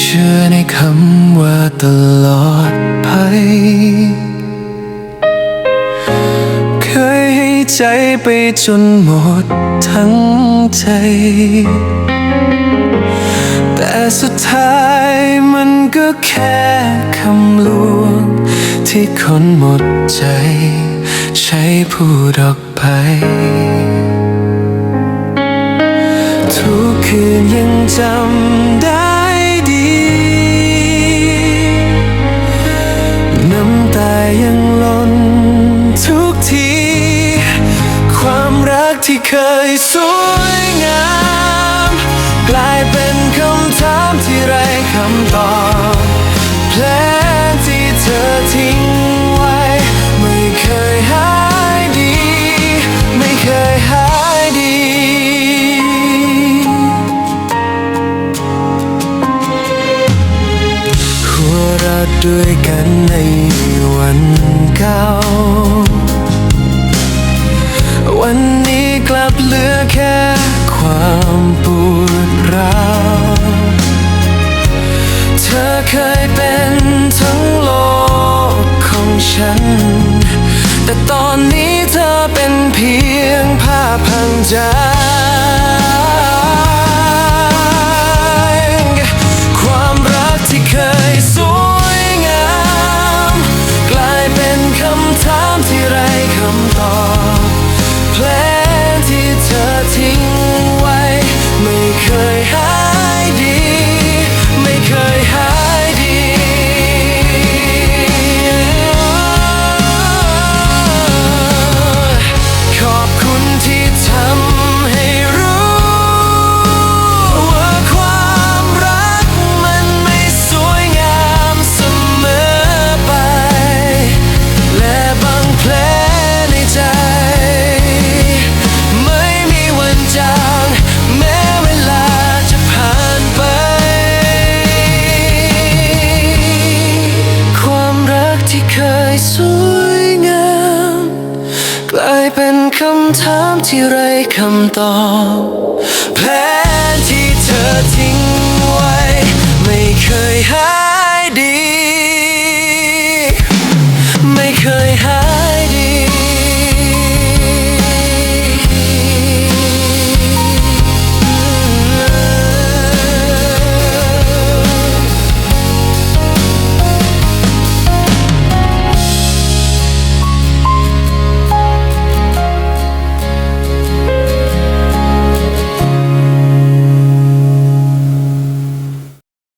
เชื่อในคำว่าตลอดไป เคยให้ใจไปจนหมดทั้งใจ แต่สุดท้ายมันก็แค่คำลวง ที่คนหมดใจ ใช้พูดออกไปทุกคืนยังจำได้ ยังหล่นทุกที ความรักที่เคยสวยงาม กลายเป็นคำถามที่ไร้คำตอบแผลที่เธอทิ้งไว้ ไม่เคยหายดี ไม่เคยหายดี หัวเราะด้วยกัน ในวันเก่า วันนี้กลับเหลือแค่ความปวดร้าวเธอเคยเป็นทั้งโลกของฉัน แต่ตอนนี้เธอเป็นเพียงภาพังใจควา เคยสวยงาม กลายเป็นคำถามที่ไร้คำตอบแผนที่เธอทิ้งไว้ ไม่เคยหา